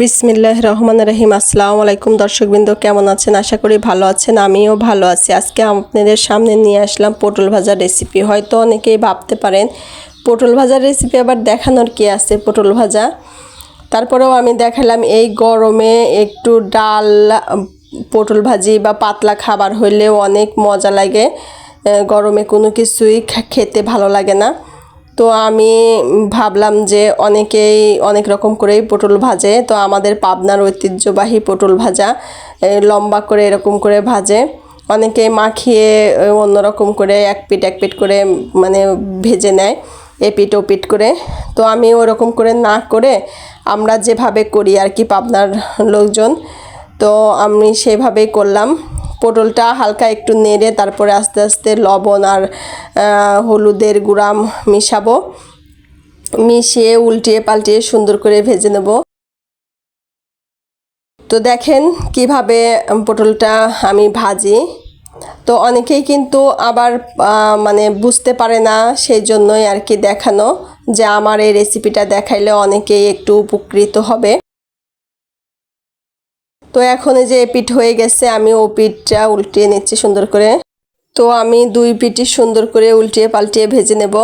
বিসমিল্লাহ রহমান রহিম আসসালামু আলাইকুম দর্শকবৃন্দ, কেমন আছেন? আশা করি ভালো আছেন, আমিও ভালো আছি। আজকে আপনাদের সামনে নিয়ে আসলাম পটল ভাজার রেসিপি হয়তো অনেকেই ভাবতে পারেন, পটল ভাজার রেসিপি আবার দেখানোর কি আছে পটল ভাজা? তারপরেও আমি দেখালাম এই গরমে একটু ডাল, পটল ভাজি বা পাতলা খাবার হইলেও অনেক মজা লাগে। গরমে কোনো কিছুই খেতে ভালো লাগে না। তো আমি ভাবলাম যে অনেকেই অনেক রকম করেই পটল ভাজে। তো আমাদের পাবনার ঐতিহ্যবাহী পটল ভাজা লম্বা করে এরকম করে ভাজে। অনেকেই মাখিয়ে অন্যরকম করে এক পিট এক পিট করে মানে ভেজে নেয় এপিট ওপিট করে। তো আমি ওরকম করে না করে আমরা যেভাবে করি আর কি পাবনার লোকজন, তো আমি সেভাবেই করলাম। পটলটা হালকা একটু নেড়ে তারপরে আস্তে আস্তে লবণ আর হলুদের গুঁড়া মিশাবো। মিশিয়ে উল্টিয়ে পাল্টিয়ে সুন্দর করে ভেজে নেব। তো দেখেন কীভাবে পটলটা আমি ভাজি। তো অনেকেই কিন্তু আবার মানে বুঝতে পারে না সেই জন্যই আর কি দেখানো যে আমার এই রেসিপিটা দেখাইলে অনেকেই একটু উপকৃত হবে। তো এখন যে পিঠ হয়ে গেছে, আমি ও পিঠটা উল্টিয়ে নিচ্ছি সুন্দর করে। তো আমি দুই পিঠই সুন্দর করে উল্টিয়ে পাল্টিয়ে ভেজে নেব।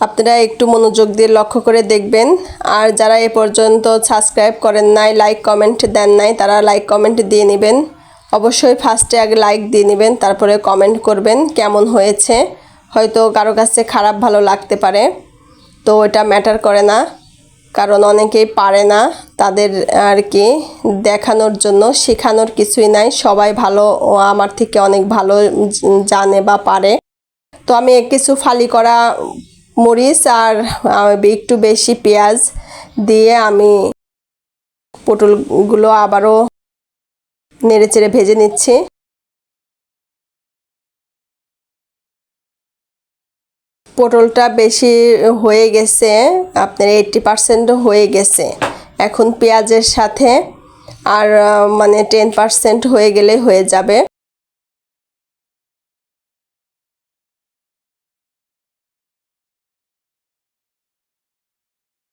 আপনারা একটু মনোযোগ দিয়ে লক্ষ্য করে দেখবেন। আর যারা এ পর্যন্ত সাবস্ক্রাইব করেন নাই, লাইক কমেন্ট দেন নাই, তারা লাইক কমেন্ট দিয়ে নেবেন। অবশ্যই ফার্স্টে আগে লাইক দিয়ে নেবেন, তারপরে কমেন্ট করবেন কেমন হয়েছে। হয়তো কারও কাছে খারাপ, ভালো লাগতে পারে। তো এটা ম্যাটার করে না, কারণ অনেকেই পারে না। তাদের আর কি দেখানোর জন্য, শেখানোর কিছুই নাই। সবাই ভালো আমার থেকে অনেক ভালো জানে বা পারে। তো আমি কিছু ফালি করা মরিচ আর একটু বেশি পেঁয়াজ দিয়ে আমি পটলগুলো আবারও নেড়ে চেড়ে ভেজে নিচ্ছি। পটলটা বেশি হয়ে গেছে, আপনার এইটটি পার্সেন্ট হয়ে গেছে। এখন পেঁয়াজের সাথে আর মানে টেন পার্সেন্ট হয়ে গেলে হয়ে যাবে।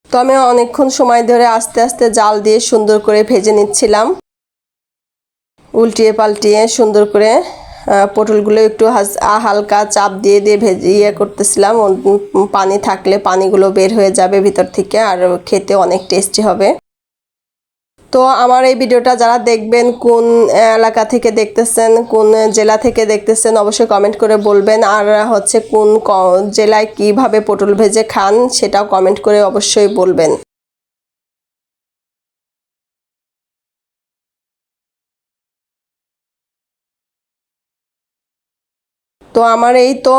তো আমি অনেকক্ষণ সময় ধরে আস্তে আস্তে জাল দিয়ে সুন্দর করে ভেজে নিচ্ছিলাম। উল্টিয়ে পাল্টিয়ে সুন্দর করে পটলগুলো একটু হালকা চাপ দিয়ে দিয়ে ভেজে ইয়ে করতেছিলাম। পানি থাকলে পানিগুলো বের হয়ে যাবে ভিতর থেকে আর খেতে অনেক টেস্টি হবে। তো আমার এই ভিডিওটা যারা দেখবেন, কোন এলাকা থেকে দেখতেছেন, কোন জেলা থেকে দেখতেছেন, অবশ্যই কমেন্ট করে বলবেন। আর হচ্ছে কোন জেলায় কীভাবে পটল ভেজে খান, সেটাও কমেন্ট করে অবশ্যই বলবেন। তো আমার এই তো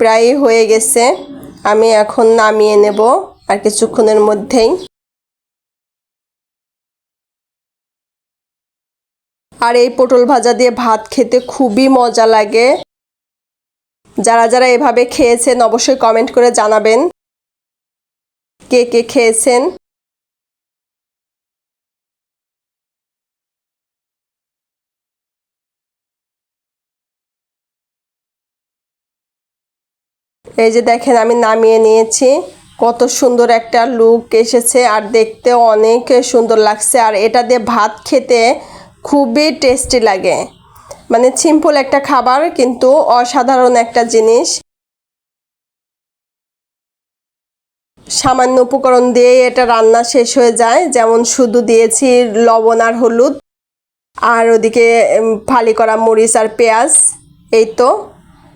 প্রায় হয়ে গেছে। আমি এখন নামিয়ে নেব আর কিছুক্ষণের মধ্যেই। আর এই পটল ভাজা দিয়ে ভাত খেতে খুবই মজা লাগে। যারা যারা এভাবে খেয়েছেন, অবশ্যই কমেন্ট করে জানাবেন। কে কে খেয়েছেন? এই যে দেখেন, আমি নামিয়ে নিয়েছি। কত সুন্দর একটা লুক এসেছে আর দেখতে অনেক সুন্দর লাগছে। আর এটা দিয়ে ভাত খেতে খুবই টেস্টি লাগে। মানে সিম্পল একটা খাবার, কিন্তু অসাধারণ একটা জিনিস। সামান্য উপকরণ দিয়ে এটা রান্না শেষ হয়ে যায়। যেমন শুধু দিয়েছি লবণ আর হলুদ। আর ওদিকে ফালি করা মরিচ আর পেঁয়াজ। এই তো।